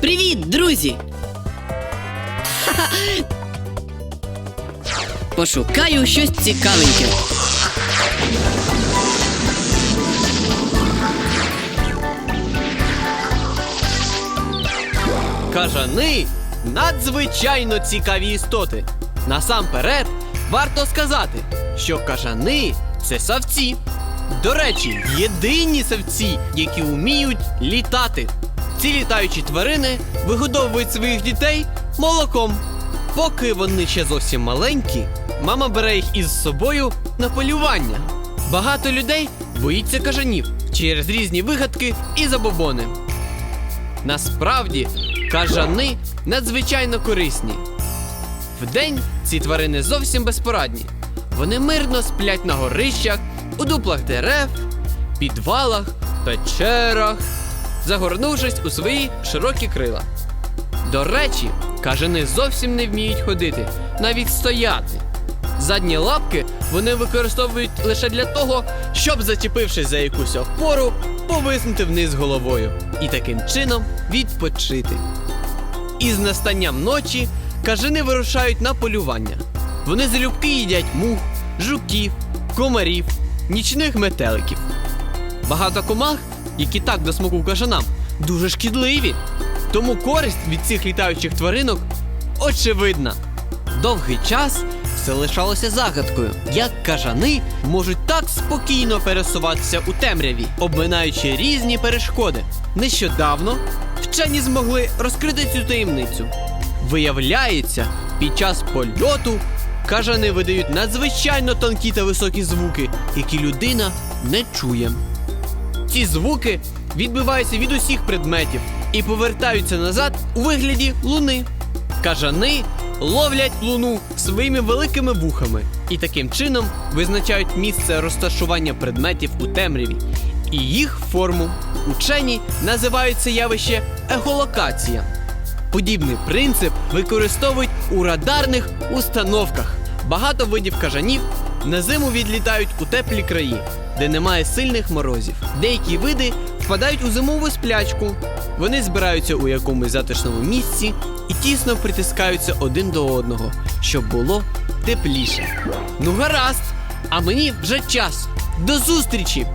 Привіт, друзі! Пошукаю щось цікавеньке. Кажани надзвичайно цікаві істоти. Насамперед, варто сказати, що кажани це савці. До речі, єдині савці, які вміють літати. Ці літаючі тварини вигодовують своїх дітей молоком. Поки вони ще зовсім маленькі, мама бере їх із собою на полювання. Багато людей боїться кажанів через різні вигадки і забобони. Насправді, кажани надзвичайно корисні. Вдень ці тварини зовсім безпорадні. Вони мирно сплять на горищах, у дуплах дерев, підвалах, печерах, загорнувшись у свої широкі крила. До речі, кажани зовсім не вміють ходити, навіть стояти. Задні лапки вони використовують лише для того, щоб, зачепившись за якусь опору, повиснути вниз головою і таким чином відпочити. Із настанням ночі кажани вирушають на полювання. Вони залюбки їдять мух, жуків, комарів, нічних метеликів. Багато комах, які так до смаку кажанам, дуже шкідливі. Тому користь від цих літаючих тваринок очевидна. Довгий час все лишалося загадкою, як кажани можуть так спокійно пересуватися у темряві, обминаючи різні перешкоди. Нещодавно вчені змогли розкрити цю таємницю. Виявляється, під час польоту кажани видають надзвичайно тонкі та високі звуки, які людина не чує. Ці звуки відбиваються від усіх предметів і повертаються назад у вигляді луни. Кажани ловлять луну своїми великими вухами і таким чином визначають місце розташування предметів у темряві і їх форму. Учені називають це явище ехолокація. Подібний принцип використовують у радарних установках. Багато видів кажанів на зиму відлітають у теплі краї, де немає сильних морозів. Деякі види впадають у зимову сплячку. Вони збираються у якомусь затишному місці і тісно притискаються один до одного, щоб було тепліше. Ну гаразд, а мені вже час. До зустрічі!